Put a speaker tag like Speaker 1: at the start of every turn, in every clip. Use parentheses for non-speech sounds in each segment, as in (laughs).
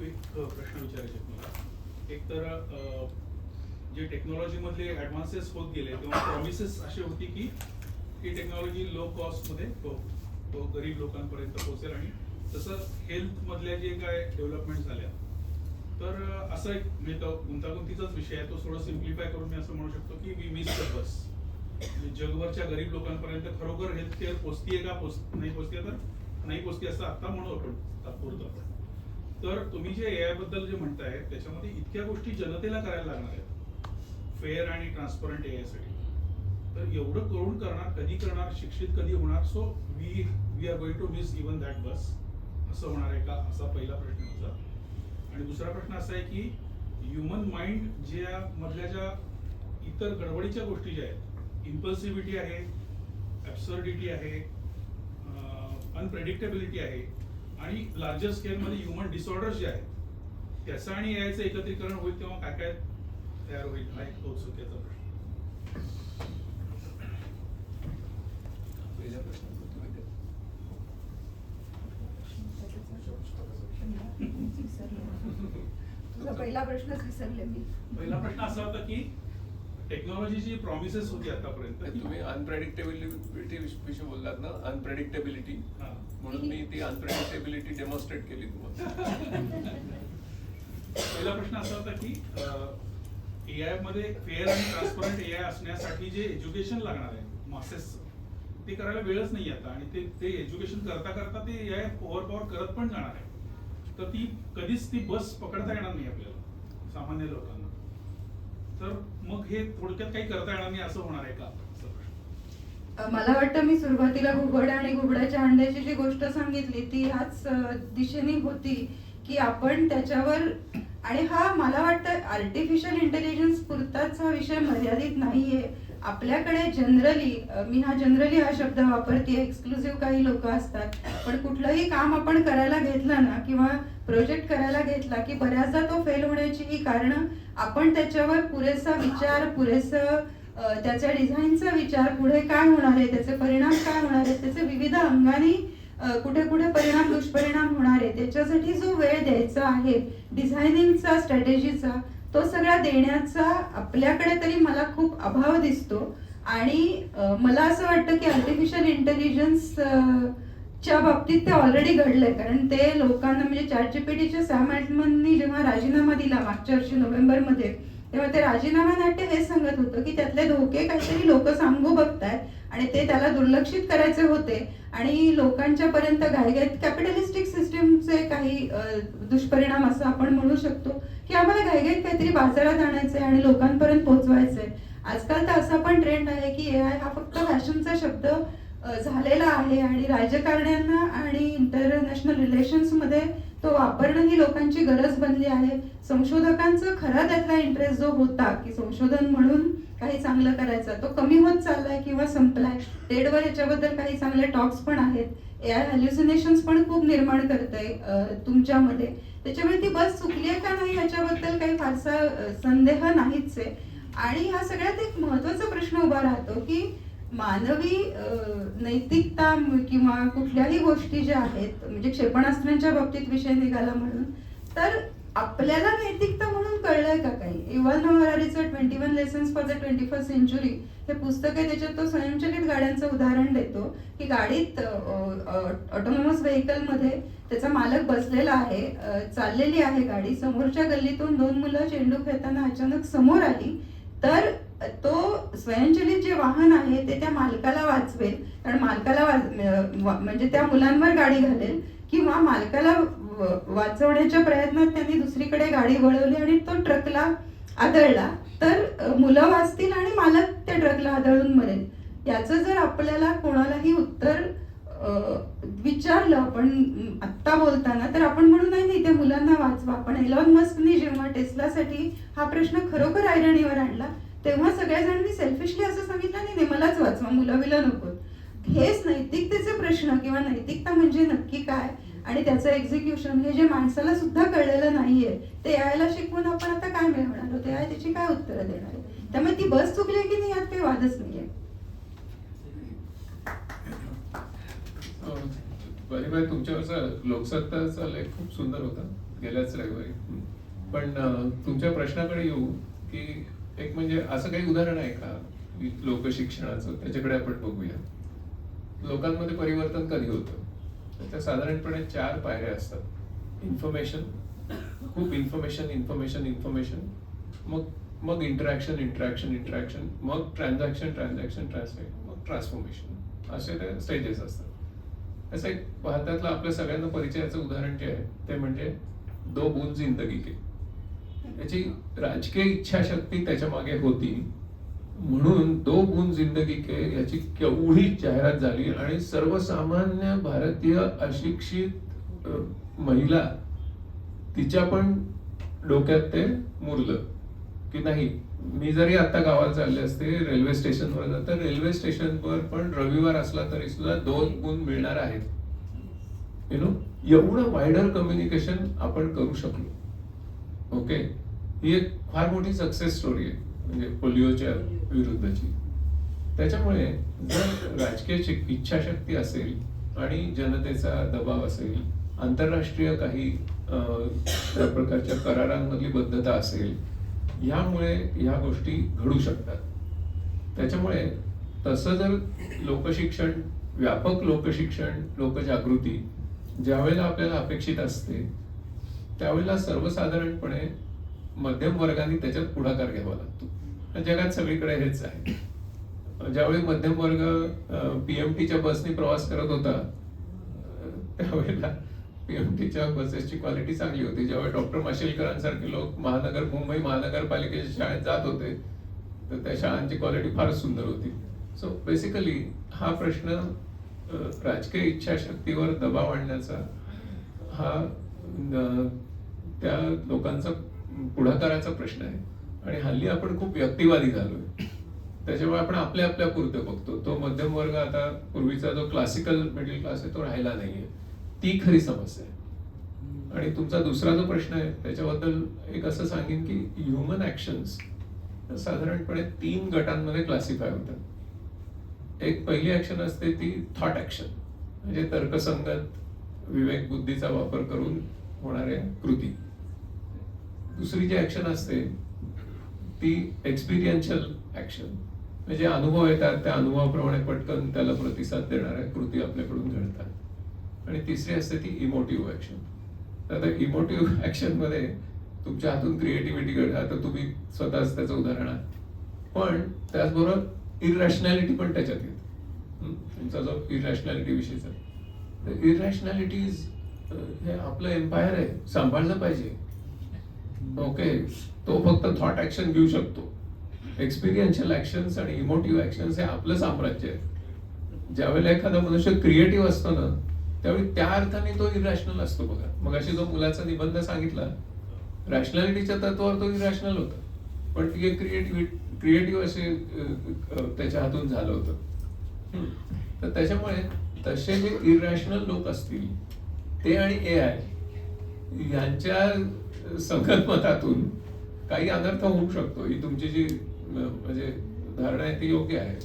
Speaker 1: Quick uh, प्रश्न विचारायचे तुम्हाला एक तर uh, जे टेक्नॉलॉजीमधले ॲडव्हान्सेस होत गेले तेव्हा प्रॉमिसेस अशी होती की ही टेक्नॉलॉजी लो कॉस्टमध्ये तो गरीब लोकांपर्यंत पोहोचेल आणि तसं हेल्थमधल्या जे काय डेव्हलपमेंट झाल्या तर uh, असं एक म्हणजे गुंतागुंतीचाच विषय आहे. तो थोडं सिम्प्लिफाय करून मी असं म्हणू शकतो की वी मिस द बस जगभरच्या गरीब लोकांपर्यंत खरोखर हेल्थ केअर पोचतीये का पोच नाही पोचतीये? तर नाही पोचते असं आता म्हणू आपण तात्पुरतं तर तुम्ही जे ए बद्दल जे म्हणताय त्याच्यामध्ये इतक्या गोष्टी जनतेला करायला लागणार आहेत. फेअर आणि ट्रान्सपरंट ए आयसाठी तर एवढं करून करणार कधी करणार शिक्षित कधी होणार so we we are going to miss even that bus असं होणार आहे का? असा पहिला प्रश्न होता. आणि दुसरा प्रश्न असा आहे की ह्युमन माइंड ज्या मधल्या ज्या इतर गडबडीच्या गोष्टी ज्या आहेत इम्पल्सिव्हिटी आहे ॲब्सर्डिटी आहे अनप्रेडिक्टेबिलिटी आहे आणि लार्जर स्केलमध्ये ह्युमन डिसऑर्डर्स जे आहेत त्याचं आणि याचं एकत्रीकरण होईल तेव्हा काय काय तयार होईल हा एक औत्सुक्याचा प्रश्न?
Speaker 2: तुझा पहिला प्रश्नच विसरले मी
Speaker 1: पहिला प्रश्न असा होता की टेक्नॉलॉजीची प्रॉमिसेस होती आतापर्यंत
Speaker 3: तुम्ही अनप्रेडिक्टेबिलिटी विषयी बोललात ना अनप्रेडिक्टेबिलिटी
Speaker 1: हा.
Speaker 3: म्हणून मी ती अनप्रेडिक्टेबिलिटी डेमॉन्स्ट्रेट केली तुम्हाला.
Speaker 1: पहिला प्रश्न असा होता की ए आयमध्ये फेअर आणि ट्रान्सपरंट ए आय असण्यासाठी जे एज्युकेशन लागणार आहे मासेस ते करायला वेळच नाही आता. आणि ते ते एज्युकेशन करता करता ते ए आय ओव्हर पॉवर करत पण जाणार आहे. तर ती कधीच ती बस पकडता येणार नाही आपल्याला सामान्य लोकांना. तर मग हे थोडक्यात काही करता येणार नाही असं होणार आहे का?
Speaker 2: मला वाटतं मी सुरुवातीला घुबड आणि घुबडाच्या अंड्याची जी गोष्ट सांगितली ती ह्याच दिशेने होती की आपण त्याच्यावर आणि हा मला वाटतं आर्टिफिशियल इंटेलिजन्स पुरताच हा विषय मर्यादित नाहीये. आपल्याकडे जनरली मी हा जनरली हा शब्द वापरते एक्सक्लुसिव्ह काही लोक असतात पण कुठलंही काम आपण करायला घेतलं ना किंवा प्रोजेक्ट करायला घेतला की बऱ्याचदा तो फेल होण्याची ही कारण आपण त्याच्यावर पुरेसा विचार पुरेसं त्याच्या डिझाईनचा विचार पुढे काय होणार आहे त्याचे परिणाम काय होणार आहेत त्याचे विविध अंगाने कुठे कुठे परिणाम दुष्परिणाम होणार आहे त्याच्यासाठी जो वेळ द्यायचा आहे डिझायनिंगचा स्ट्रॅटेजीचा तो सगळा देण्याचा आपल्याकडे तरी मला खूप अभाव दिसतो. आणि मला असं वाटतं की आर्टिफिशियल इंटेलिजन्स च्या बाबतीत ते ऑलरेडी घडलंय. कारण ते लोकांना म्हणजे चॅट जीपीटीच्या सॅम अल्टमननी जेव्हा राजीनामा दिला मागच्या वर्षी नोव्हेंबरमध्ये तेव्हा ते राजीनामा नाट्य हे सांगत होतं की त्यातले धोके काहीतरी लोक सांगू बघतायत आणि ते त्याला दुर्लक्षित करायचे होते आणि लोकांच्या पर्यंत घाईघाईत कॅपिटलिस्टिक सिस्टीमचे काही दुष्परिणाम असं आपण म्हणू शकतो की आम्हाला घाईघाईत काहीतरी बाजारात आणायचंय आणि लोकांपर्यंत पोहोचवायचंय. आजकाल तर असा पण ट्रेंड आहे की ए आय हा फक्त फॅशनचा शब्द झालेला आहे आणि राजकारण्यांना आणि इंटरनॅशनल रिलेशन्समध्ये मध्ये तो वापरणं ही लोकांची गरज बनली आहे. संशोधकांचं खरा त्यातला इंटरेस्ट जो होता की संशोधन म्हणून काही चांगलं करायचं तो कमी होत चाललाय किंवा संपलाय. टेडवर याच्याबद्दल काही चांगले टॉक्स पण आहेत. ए आय हॅल्युसिनेशन्स पण खूप निर्माण करतंय तुमच्यामध्ये. त्याच्यामुळे ती बस चुकली आहे का नाही याच्याबद्दल काही फारसा संदेह नाहीच आहे. आणि हा सगळ्यात एक महत्त्वाचा प्रश्न उभा राहतो की मानवी नैतिकता किंवा कुठल्याही गोष्टी ज्या आहेत म्हणजे क्षेपणास्त्रांच्या बाबतीत विषय निघाला म्हणून तर आपल्याला नैतिकता म्हणून कळलंय का काही? Even हरारीचं twenty one lessons for the twenty first century हे पुस्तक आहे त्याच्यात तो स्वयंचलित गाड्यांचं उदाहरण देतो की गाडीत ऑटोनॉमस व्हेकलमध्ये त्याचा मालक बसलेला आहे चाललेली आहे गाडी समोरच्या गल्लीतून दोन मुलं चेंडू खेळताना अचानक समोर आली तर तो स्वयंचलित जे वाहन आहे ते त्या मालकाला वाचवेल. कारण मालकाला वाच- म्हणजे त्या मुलांवर गाडी घालेल किंवा मालकाला वाचवण्याच्या प्रयत्नात त्यांनी दुसरीकडे गाडी वळवली आणि तो ट्रकला आदळला. तर मुलं वाचतील आणि मालक त्या ट्रकला आदळून मरेल. याचं जर आपल्याला कोणालाही उत्तर विचारलं आपण आत्ता बोलताना तर आपण म्हणू नाही नाही त्या मुलांना वाचवा. पण एलॉन मस्कनी जेव्हा टेस्लासाठी हा प्रश्न खरोखर आयरणीवर आणला तेव्हा सगळ्या मी सेल्फिशली असं सांगितलं नाही नाही मलाच वाचवा मुलं बिलं नको. हेच नैतिकतेचे प्रश्न किंवा नैतिकता म्हणजे नक्की काय आणि त्याचं एक्झिक्युशन हे जे माणसाला सुद्धा कळलेलं नाहीये ते यायला शिकवून आपण आता काय मिळवणार ते याय त्याची काय उत्तरं देणार आहे त्यामुळे ती बस चुकली आहे की नाही यात काही वादच नाहीये.
Speaker 3: अं, तुमच्यावर तुमच्यावरचा लोकसत्ताचा लेख खूप सुंदर होता गेल्याच रविवारी. पण तुमच्या प्रश्नाकडे येऊ की एक म्हणजे असं काही उदाहरण आहे का? लोकशिक्षणाचं त्याच्याकडे आपण बघूया. लोकांमध्ये परिवर्तन कधी होतं? त्याच्या साधारणपणे चार पायऱ्या असतात. इन्फॉर्मेशन खूप इन्फॉर्मेशन इन्फॉर्मेशन इन्फॉर्मेशन मग मग इंटरॅक्शन इंटरॅक्शन इंटरॅक्शन मग ट्रान्झॅक्शन ट्रान्झॅक्शन ट्रान्सलेट मग ट्रान्सफॉर्मेशन असे ते स्टेजेस असतात. असं एक भारतातलं आपल्या सगळ्यांना परिचयाचं उदाहरण जे आहे ते म्हणजे दो बूंद जिंदगी के याची राजकीय इच्छाशक्ती त्याच्यामागे होती. म्हणून दो गुण जिंदगी के याची केवढी जाहिरात झाली आणि सर्वसामान्य भारतीय अशिक्षित महिला तिच्या पण डोक्यात ते मुरलं. की नाही मी जरी आता गावात चालले असते रेल्वे स्टेशनवर तर रेल्वे स्टेशनवर पण रविवार असला तरी सुद्धा दोन गुण मिळणार आहेत. यु नो एवढं वायडर कम्युनिकेशन आपण करू शकलो. ओके ही एक फार मोठी सक्सेस स्टोरी आहे म्हणजे पोलिओच्या विरुद्धची. त्याच्यामुळे जर राजकीय इच्छाशक्ती असेल आणि जनतेचा दबाव असेल आंतरराष्ट्रीय काही प्रकारच्या करारांमधली बद्धता असेल ह्यामुळे ह्या गोष्टी घडू शकतात. त्याच्यामुळे तसं जर लोकशिक्षण व्यापक लोकशिक्षण लोकजागृती ज्यावेळेला आपल्याला अपेक्षित असते त्यावेळेला सर्वसाधारणपणे मध्यम वर्गाने त्याच्यात पुढाकार घ्यावा लागतो. जगात सगळीकडे हेच आहे. ज्यावेळी मध्यम वर्ग पीएमटीच्या बसने प्रवास करत होता अं, त्यावेळेला पीएमटीच्या बसेसची क्वालिटी चांगली होती. ज्यावेळी डॉक्टर माशेलकरांसारखे लोक महानगर मुंबई महानगरपालिकेच्या शाळेत जात होते तर त्या शाळांची क्वालिटी फारच सुंदर होती. सो बेसिकली हा प्रश्न राजकीय इच्छाशक्तीवर दबाव आणण्याचा हा त्या लोकांचा पुढाकाराचा प्रश्न आहे. आणि हल्ली आपण खूप व्यक्तिवादी झालोय. त्याच्यामुळे आपण आपल्या आपल्या पुरतं बघतो. तो मध्यम वर्ग आता पूर्वीचा जो क्लासिकल मिडल क्लास आहे तो राहिला नाहीये. ती खरी समस्या आहे. आणि तुमचा दुसरा जो प्रश्न आहे त्याच्याबद्दल एक असं सांगेन की ह्युमन ऍक्शन्स साधारणपणे तीन गटांमध्ये क्लासिफाय होतात. एक पहिली ऍक्शन असते ती थॉट ऍक्शन म्हणजे तर्कसंगत विवेक बुद्धीचा वापर करून होणाऱ्या कृती. दुसरी जी ॲक्शन असते ती एक्सपिरियन्शियल ऍक्शन म्हणजे अनुभव येतात त्या अनुभवाप्रमाणे पटकन त्याला प्रतिसाद देणाऱ्या कृती आपल्याकडून घडतात. आणि तिसरी असते ती इमोटिव्ह ॲक्शन तर आता इमोटिव्ह ॲक्शनमध्ये (laughs) तुमच्या हातून क्रिएटिव्हिटी घडते आता तुम्ही स्वतःच त्याचं उदाहरण आहात. पण त्याचबरोबर इरॅशनॅलिटी पण त्याच्यात येते. तुमचा जो इरॅशनॅलिटी विषयीचा. इरॅशनॅलिटीज हे आपलं एम्पायर आहे सांभाळलं पाहिजे. ओके तो फक्त थॉट ऍक्शन घेऊ शकतो. एक्सपिरियन्शियल ऍक्शन्स आणि इमोटिव्ह ऍक्शन्स हे आपलं साम्राज्य आहे. ज्यावेळेला एखादा मनुष्य क्रिएटिव्ह असतो ना त्यावेळी त्या अर्थाने तो इरॅशनल असतो बघा. मग अशी जो मुलाचा निबंध सांगितला रॅशनॅलिटीच्या तत्वावर तो इरॅशनल होता. पण ती एक क्रिएटिव्ह क्रिएटिव्ह असे त्याच्या हातून झालं होतं. तर त्याच्यामुळे तसे जे इरॅशनल लोक असतील ते आणि ए आय यांच्या संकल्पनातून काही अनर्थ होऊ शकतो. ही तुमची जी म्हणजे धारणा आहे ती योग्य आहे.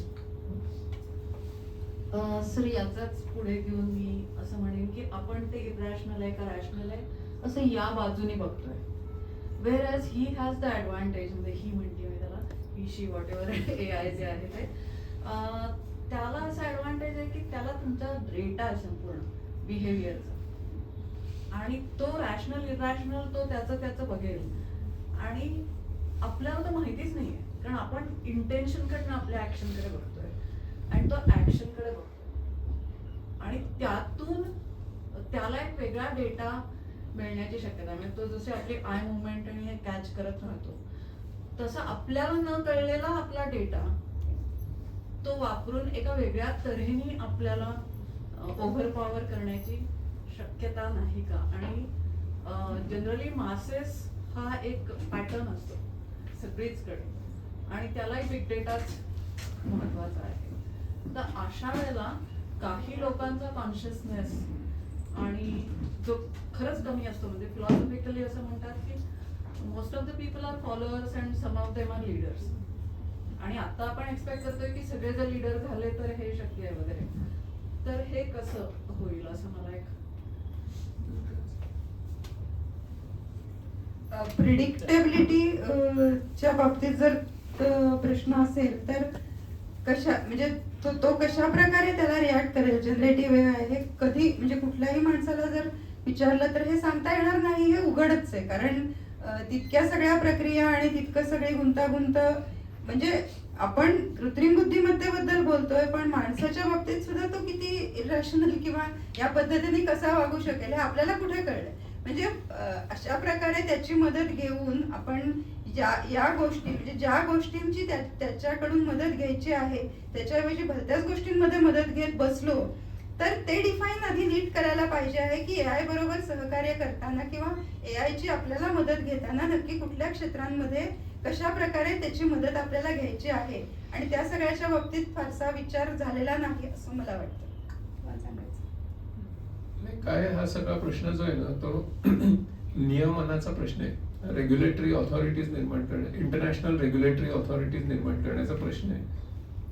Speaker 4: सर याचाच पुढे घेऊन मी असं म्हणेन की आपण ते इरॅशनल आहे का रॅशनल आहे असं या बाजूने बघतोय. Whereas he has the advantage म्हणजे ही म्हणते मी त्याला he she whatever A I जे आहे ते त्याला असं ऍडव्हान्टेज आहे की त्याला तुमचा डेटा आहे संपूर्ण बिहेवियरचा आणि तो रॅशनल इरॅशनल तो त्याचं त्याचं बघेल. आणि आपल्याला तर माहितीच नाहीये कारण आपण इंटेन्शनकडनं आपल्या ऍक्शनकडे बघतोय. आणि तो ऍक्शनकडे बघतो आणि त्यातून त्याला एक वेगळा डेटा मिळण्याची शक्यता म्हणजे तो जसे आपली आय मुवमेंट आणि हे कॅच करत राहतो तसा आपल्याला न कळलेला आपला डेटा तो वापरून एका वेगळ्या तऱ्हेने आपल्याला ओव्हरपॉवर करण्याची शक्यता नाही का? आणि जनरली मासेस हा एक पॅटर्न असतो सगळीचकडे. आणि त्यालाही बिग डेटाच महत्त्वाचा आहे. तर अशा वेळेला काही लोकांचा कॉन्शियसनेस आणि जो खरंच कमी असतो म्हणजे फिलॉसॉफिकली असं म्हणतात की most of the people are followers and some of them are leaders आणि आता आपण एक्सपेक्ट करतोय की सगळे जर लीडर झाले तर हे शक्य आहे वगैरे. तर हे कसं होईल असं मला एक
Speaker 2: प्रिडिक्टेबिलिटीच्या बाबतीत जर प्रश्न असेल तर कशा म्हणजे तो तो कशा प्रकारे त्याला रिॲक्ट करेल? जनरेटिव्ह आहे कधी म्हणजे कुठल्याही माणसाला जर विचारलं तर हे सांगता येणार नाही हे उघडच आहे. कारण तितक्या सगळ्या प्रक्रिया आणि तितकं सगळी गुंतागुंत म्हणजे आपण कृत्रिम बुद्धिमत्तेबद्दल बोलतोय पण माणसाच्या बाबतीत सुद्धा तो किती इरॅशनल किंवा या पद्धतीने कसा वागू शकेल हे आपल्याला कुठे कळलंय म्हणजे अशा प्रकारे त्याची मदत घेऊन आपण या या गोष्टी म्हणजे ज्या गोष्टींची त्या- त्याच्याकडून मदत घ्यायची आहे त्याच्याऐवजी भलत्याच गोष्टींमध्ये मदत घेत बसलो तर ते डिफाईन आधी नीट करायला पाहिजे आहे की ए आय बरोबर सहकार्य करताना किंवा ए आय ची आपल्याला मदत घेताना नक्की कुठल्या क्षेत्रांमध्ये कशा प्रकारे त्याची मदत आपल्याला घ्यायची आहे. आणि त्या सगळ्याच्या बाबतीत फारसा विचार झालेला नाही असं मला वाटतं.
Speaker 3: काय हा सगळा प्रश्न जो आहे ना तो (clears throat) नियमनाचा प्रश्न आहे. रेग्युलेटरी ऑथॉरिटीज निर्माण करणे इंटरनॅशनल रेग्युलेटरी ऑथॉरिटीज निर्माण करण्याचा प्रश्न आहे.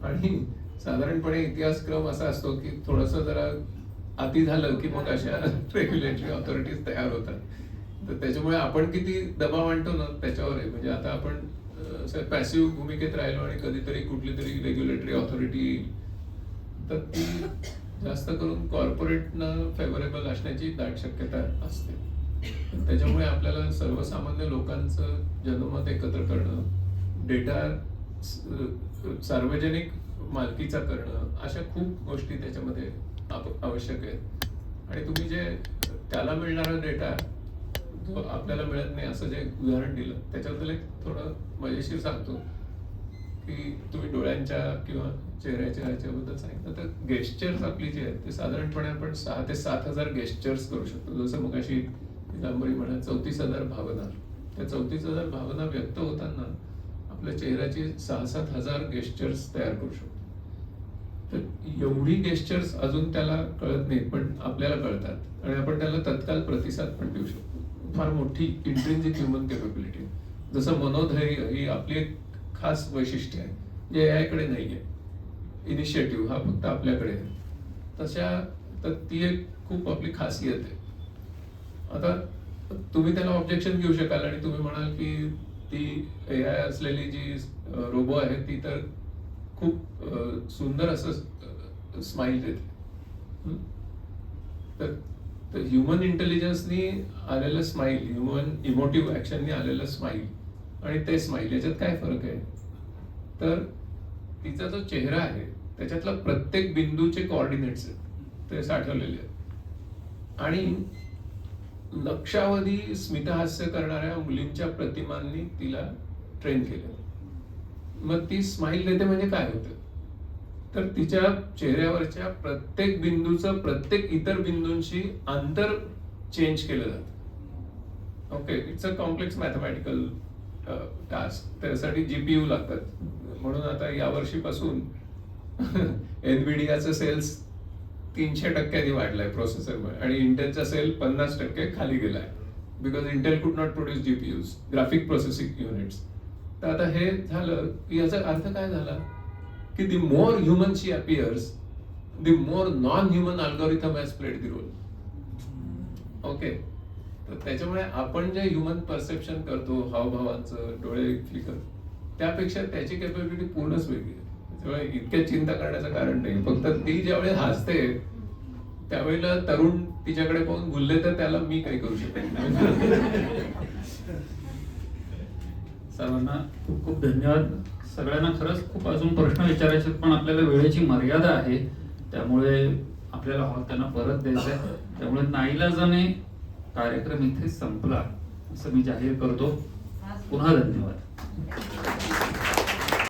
Speaker 3: आणि साधारणपणे इतिहासक्रम असा असतो की थोडस जरा अति झालं की मग अशा (laughs) रेग्युलेटरी ऑथॉरिटीज तयार होतात. तर त्याच्यामुळे आपण किती दबाव आणतो ना त्याच्यावर आहे. म्हणजे आता आपण पॅसिव्ह भूमिकेत राहिलो आणि कधीतरी कुठली तरी रेग्युलेटरी ऑथॉरिटी तर ती जास्त करून कॉर्पोरेटनं फेवरेबल असण्याची दाट शक्यता असते. त्याच्यामुळे आपल्याला सर्वसामान्य लोकांचं जनमत एकत्र करणं डेटा सार्वजनिक मालकीचा करणं अशा खूप गोष्टी त्याच्यामध्ये आवश्यक आहेत. आणि तुम्ही जे त्याला मिळणारा डेटा जो आपल्याला मिळत नाही असं जे उदाहरण दिलं त्याच्याबद्दल एक थोडं मजेशीर सांगतो की तुम्ही डोळ्यांच्या किंवा चेहऱ्याच्या ह्याच्याबद्दल सांगितलं तर गेस्चर्स आपली जी आहेत ते साधारणपणे आपण सहा ते सात हजार गेस्चर्स करू शकतो. जसं मग अशी पितांबरी म्हणा चौतीस हजार भावना. त्या चौतीस हजार भावना व्यक्त होताना आपल्या चेहऱ्याची सहा सात हजार गेस्चर्स तयार करू शकतो. तर एवढी गेस्चर्स अजून त्याला कळत नाहीत पण आपल्याला कळतात. आणि आपण त्याला तत्काळ प्रतिसाद पण देऊ शकतो. फार मोठी इंट्रेन्सिक ह्युमन कॅपेबिलिटी जसं मनोधैर्य ही आपली एक खास वैशिष्ट्य आहे जे AI कडे नाही आहे इनिशिएटिव्ह हा फक्त आपल्याकडे आहे. तशा तर ती एक खूप आपली खासियत आहे. आता तुम्ही त्याला ऑब्जेक्शन घेऊ शकाल आणि तुम्ही म्हणाल की ती ए आय असलेली जी रोबो आहे ती तर खूप सुंदर असं स्माइल देते. तर तर ह्युमन इंटेलिजन्सनी आलेलं स्माइल ह्युमन इमोटिव्ह ॲक्शननी आलेलं स्माईल आणि ते स्माइल याच्यात काय फरक आहे? तर तिचा जो चेहरा आहे त्याच्यातला प्रत्येक बिंदूचे कॉर्डिनेट्स आहेत. ते साठवलेले आहेत. आणि लक्षावधी स्मितहास्य करणाऱ्या मुलींच्या प्रतिमांनी तिला ट्रेन केलं. मग ती स्माइल देते म्हणजे काय होतं? तर तिच्या चेहऱ्यावरच्या प्रत्येक बिंदूचं प्रत्येक इतर बिंदूंशी अंतर चेंज केलं जातं. Okay it's a complex mathematical task त्यासाठी जीपीयू लागतात. म्हणून आता या वर्षीपासून (laughs) एनबीडीआचं सेल्स तीनशे टक्क्यांनी वाढलाय प्रोसेसरमुळे आणि इंटेलचा सेल पन्नास टक्के खाली गेलाय. Because Intel could not produce GPUs graphic processing units तर आता हे झालं की याचा अर्थ काय झाला? की the more human she appears the more non human algorithm has played the role okay तर त्याच्यामुळे आपण जे ह्युमन परसेप्शन करतो हावभावांचं डोळे फिकर त्यापेक्षा त्याची कॅपॅबिलिटी पूर्णच वेगळी आहे. त्यामुळे इतक्या चिंता करण्याचं कारण नाही. फक्त ती ज्यावेळी हसते त्यावेळेला तरुण तिच्याकडे पाहून गुल्ले तर त्याला मी काही करू शकते
Speaker 5: सर्वांना खूप धन्यवाद. सगळ्यांना खरंच खूप अजून प्रश्न विचारायचे पण आपल्याला वेळेची मर्यादा आहे. त्यामुळे आपल्याला हॉल त्यांना परत द्यायचा आहे. त्यामुळे नाईलाजाने कार्यक्रम इथे संपला असं मी जाहीर करतो. पुन्हा धन्यवाद.